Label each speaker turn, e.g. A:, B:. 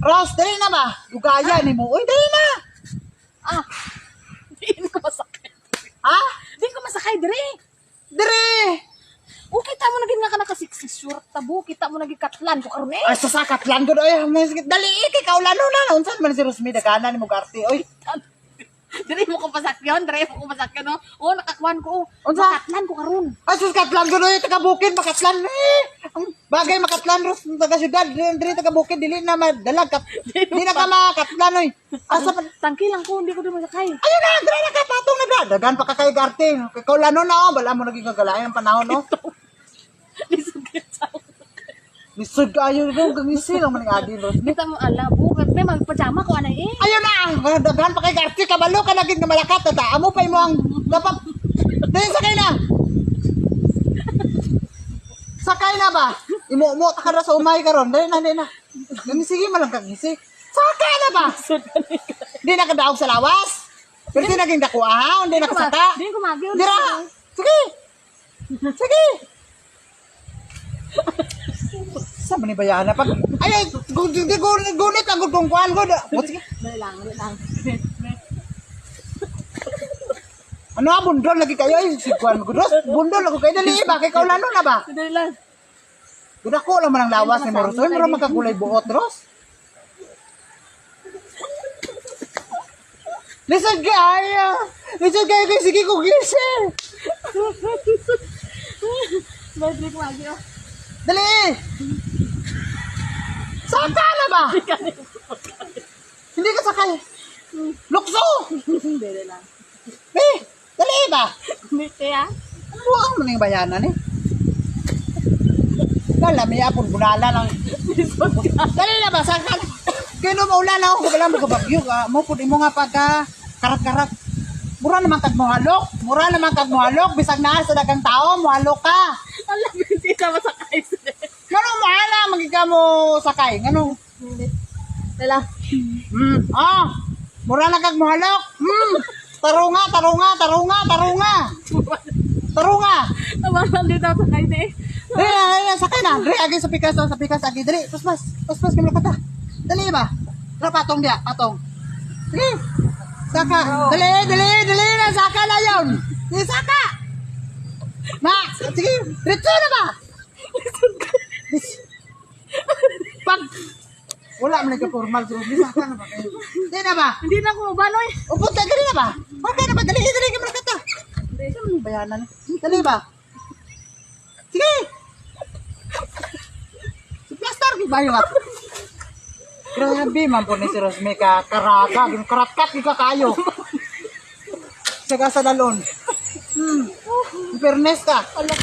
A: Ross, dali na ba? Dugaya ni mo. Uy, dali na.
B: Ah, di ko masakay.
A: Ha?
B: Di ko masakay, dire.
A: Diri.
B: O, kita mo naging nga ka nakasiksik short tabo. Kita mo naging katlan ko karon eh.
A: Ay, sasakat lang ko. Ay, may sakit. Dali, ikay kaulano na. Unsan man si Rosmi, dagana ni mo garte. Uy,
B: Dire mo ko pasakyan, dire mo ko pasakyan, no? O, nakakuan ko.
A: Unsa?
B: Makatlan ko karon.
A: ay, sasakat lang ko. Uy, taga bukid, makatlan. Eh, bagay makatlan, Ros, taga syudad. Dili, dili taga bukid, dili na madalag. Kap, di na ka makatlan, uy. Asa pa,
B: Tangki lang ko, hindi ko din masakay.
A: Ayun na, dira na ka, patong na dra. Dagan pa ka kay garte. Kay kaulano na, oh. Bala mo naging kagalayan ang panahon, no? Lisod ka, ayun, no? Gangisi lang maning adi, Ros.
B: Bita mo ala, bukat. May magpajama ko, anay eh.
A: Ayun na, daghan pa kay Garcia, kabalo ka naging na malakat, tata. Amo pa mo ang dapat. Dahil sakay na. Sakay na ba? Imu-mo ka na sa umay karon. Dali na, dali na. Gani sige malang kagisi. Sakay na ba? Di na kadaog sa lawas. Pero di naging dakuha, hindi na kasaka.
B: Di ko magiw.
A: Dira. Sige. Sige. Sa man ni bayana pag ay ay gu- di gunit gunit ang gud kong kuan gud. Mo sige.
B: Dali lang, dali lang.
A: Ano bundol lagi kayo ay si kuan gud. Bundol ako kayo dali ba kay kaulano na ba?
B: Dali lang.
A: Gud ako lang man ang lawas ni Ros. Ay mura magkakulay buot Ros. Listen kaya. Listen kaya kay sige ko gising.
B: Di ko magiw.
A: Dali. Saka na ba? Hindi ka sakay. Lukso.
B: Dali lang.
A: Eh, dali ba?
B: Mite ah.
A: Buang mo yung bayanan eh. Lala, may apon bunala lang. Dali na ba? Saka na. Kaya no, maulan na ako. Kabala mo kabagyo. ka. Mo po mo nga pagka karat-karat. Mura naman kag muhalok. Mura naman kag muhalok. Bisag na sa dagang tao, muhalok ka.
B: Alam, hindi ka masakay sa
A: Ganun mahala, magika mo sakay. Ganun.
B: Dali lang.
A: Hmm. Ah, mura na kag muhalok. Hmm. Tarunga, tarunga, tarunga, tarunga. Tarunga.
B: Tawanan dito sakay na eh.
A: Dali na, dali na. Dali, agi sa pikas, sa pikas, agi. Dali, paspas, paspas, kamila kata. Dali ba? Dali, patong dia, patong. Sige. Saka. Dali, dali, dali na, saka na yun. Sige, saka. Na, sige, diretso na ba? Pag, wala man nagka-formal, so, di saka na ba kayo? Di na ba?
B: Hindi na ako mabanoy.
A: Upo, dali na ba? Okay na ba? Dali, dali, kamila kata. Dali, bayanan. Dali ba? Sige. Si Plaster, di ba yung ako? Grabe, man po ni si Rosme ka karaga, yung karatkat. Saka sa dalon. Hmm. Fairness ka.
B: Alam,